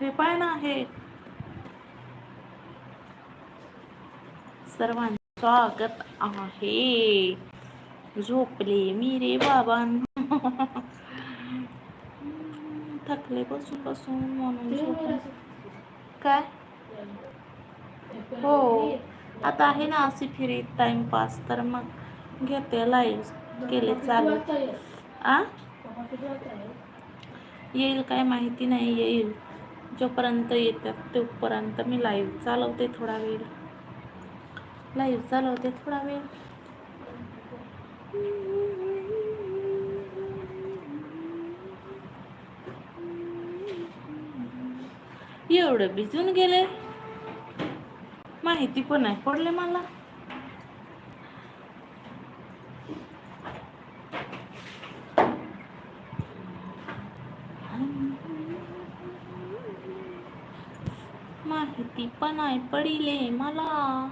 हे पाय ना हे सर्वांचे स्वागत आहे. झोपले मी रे बाबा थकले बसून बसून म्हणून काय? हो. आता आहे ना अशी फिरी टाइमपास तर मग घेते लाईव्ह केले चालू. आ? येईल काय माहिती नाही येईल. जोपर्यंत येतात तोपर्यंत मी लाईव्ह चालवते थोडा वेळ. लाईव्ह चालवते थोडा वेळ. एवढं भिजून गेले. माहिती पण नाही पडले मला. ती पण आय पडिले मला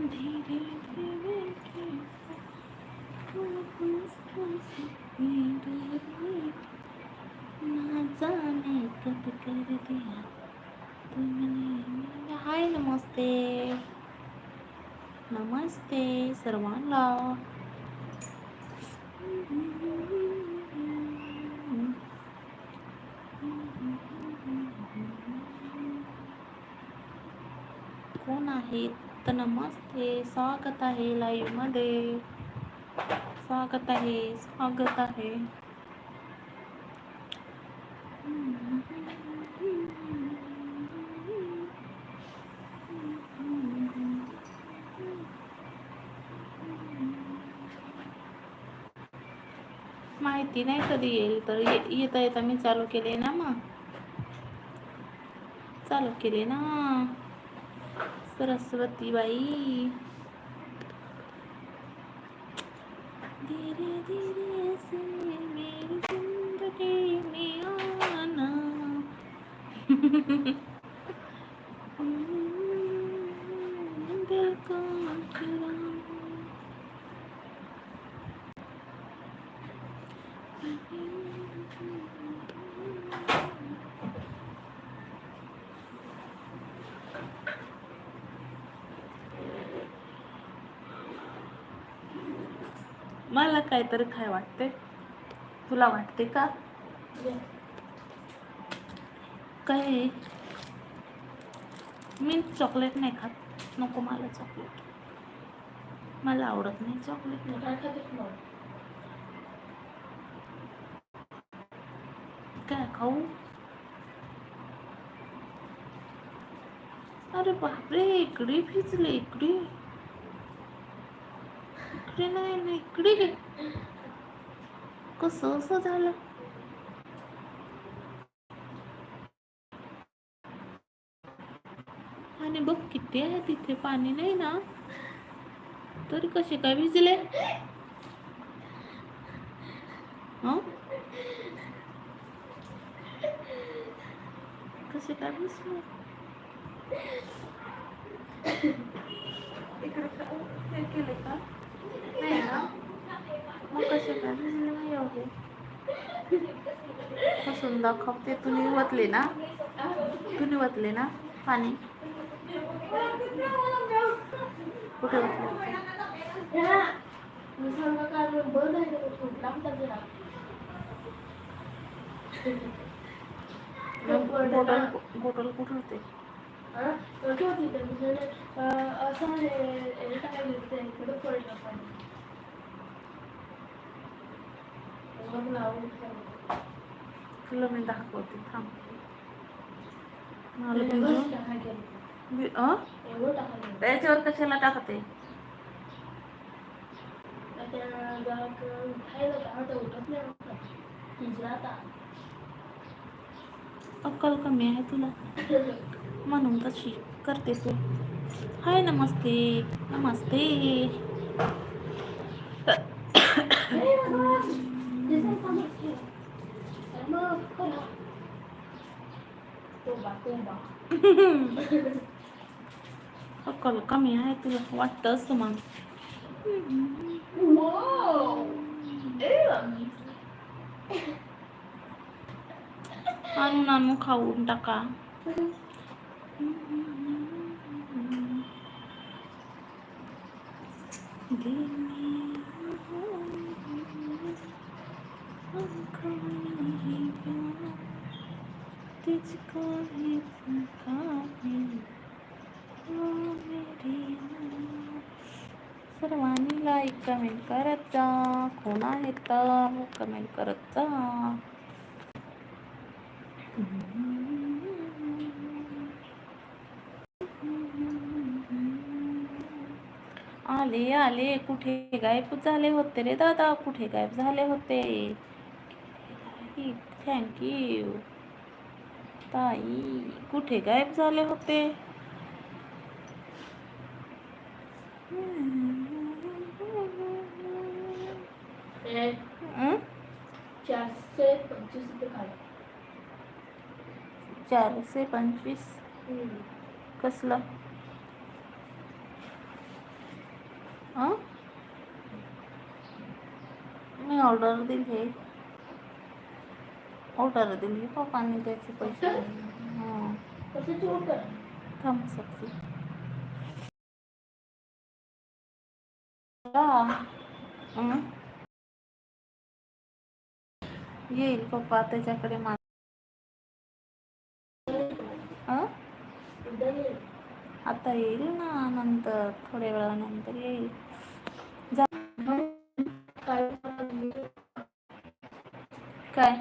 धीरे धीरे ना जाने कब कर दिया तुमने हाय नमस्ते नमस्ते सर्वांना. कोण आहेत? तर नमस्ते स्वागत आहे लाईव्हमध्ये. स्वागत आहे स्वागत आहे. माहिती नाही कधी येईल तर ये- येता येता मी चालू केले ना मग. चालू केले ना. सरस्वती बाई. धीरे धीरे मला काहीतरी खाय वाटते तुला वाटते का? काही मी चॉकलेट नाही खात. नको मला चॉकलेट मला आवडत नाही चॉकलेट नाही काय खाऊ अरे बापरे इकडे भिजले इकडे इकडे नाही ना इकडे कसं असं झालं आणि बघ किती आहे तिथे पाणी नाही ना तरी कसे काय भिजले हं? कसे काय भिजले इकडे हे केले का नाही ना मग कसे काय भिजले नाही एवढे बसून दाखवते तुम्ही वतले ना तुम्ही वतले ना पाणी कुठे वतले बॉटल बॉटल कुठे होते तुला मी दाखवते थांब. मला त्याच्यावर कशाला टाकते अक्कल कमी आहे तुला? म्हणून तशी करते तू. हाय नमस्ते. नमस्ते. अक्कल कमी आहे तुला वाटतं असं मग. Wow. Ew. आणून आणून खाऊन टाका. तुझको ही सर्वांनी लाईक कमेंट करत जा. कोण आहे तर? कमेंट करत जा. आले आले कुठे गायब झाले होते रे दादा? कुठे गायब झाले होते? थँक्यू ताई कुठे गायब झाले होते? Eh, हं? चारशे पंचवीस रुपये चारशे पंचवीस. कसलं? हं? मी ऑर्डर दिली ऑर्डर दिली पप्पांनी त्याचे पैसे. हाँ. थम्सअपची हं? येईल पप्पा त्याच्याकडे मा आता येईल ना नंतर थोड्या वेळानंतर येईल. काय? काय?